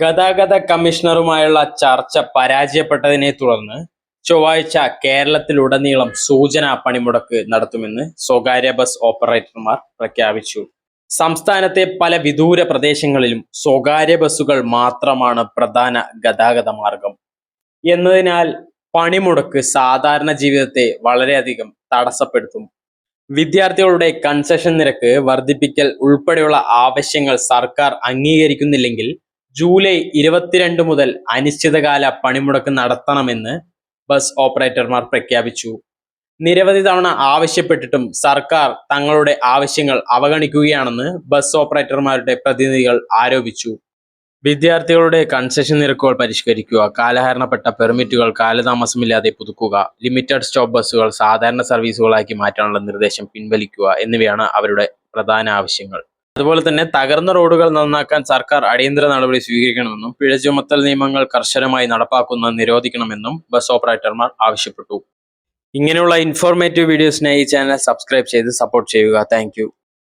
ഗതാഗത കമ്മീഷണറുമായുള്ള ചർച്ച പരാജയപ്പെട്ടതിനെ തുടർന്ന് ചൊവ്വാഴ്ച കേരളത്തിലുടനീളം സൂചനാ പണിമുടക്ക് നടത്തുമെന്ന് സ്വകാര്യ ബസ് ഓപ്പറേറ്റർമാർ പ്രഖ്യാപിച്ചു. സംസ്ഥാനത്തെ പല വിദൂര പ്രദേശങ്ങളിലും സ്വകാര്യ ബസ്സുകൾ മാത്രമാണ് പ്രധാന ഗതാഗത മാർഗം. എന്നതിനാൽ പണിമുടക്ക് സാധാരണ ജീവിതത്തെ വളരെയധികം തടസ്സപ്പെടുത്തും. വിദ്യാർത്ഥികളുടെ കൺസെഷൻ നിരക്ക് വർദ്ധിപ്പിക്കൽ ഉൾപ്പെടെയുള്ള ആവശ്യങ്ങൾ സർക്കാർ അംഗീകരിക്കുന്നില്ലെങ്കിൽ ജൂലൈ ഇരുപത്തിരണ്ട് മുതൽ അനിശ്ചിതകാല പണിമുടക്ക് നടത്തണമെന്ന് ബസ് ഓപ്പറേറ്റർമാർ പ്രഖ്യാപിച്ചു. നിരവധി തവണ ആവശ്യപ്പെട്ടിട്ടും സർക്കാർ തങ്ങളുടെ ആവശ്യങ്ങൾ അവഗണിക്കുകയാണെന്ന് ബസ് ഓപ്പറേറ്റർമാരുടെ പ്രതിനിധികൾ ആരോപിച്ചു. വിദ്യാർത്ഥികളുടെ കൺസെഷൻ നിരക്കുകൾ പരിഷ്കരിക്കുക കാലഹരണപ്പെട്ട പെർമിറ്റുകൾ കാലതാമസമില്ലാതെ പുതുക്കുക ലിമിറ്റഡ് സ്റ്റോപ്പ് ബസ്സുകൾ സാധാരണ സർവീസുകളാക്കി മാറ്റാനുള്ള നിർദ്ദേശം പിൻവലിക്കുക എന്നിവയാണ് അവരുടെ പ്രധാന ആവശ്യങ്ങൾ. അതുപോലെ തന്നെ തകർന്ന റോഡുകൾ നന്നാക്കാൻ സർക്കാർ അടിയന്തര നടപടി സ്വീകരിക്കണമെന്നും പിഴ ചുമത്തൽ നിയമങ്ങൾ കർശനമായി നടപ്പാക്കുന്ന നിരോധിക്കണമെന്നും ബസ് ഓപ്പറേറ്റർമാർ ആവശ്യപ്പെട്ടു. ഇങ്ങനെയുള്ള ഇൻഫോർമേറ്റീവ് വീഡിയോസിനായി ഈ ചാനൽ സബ്സ്ക്രൈബ് ചെയ്ത് സപ്പോർട്ട് ചെയ്യുക. താങ്ക്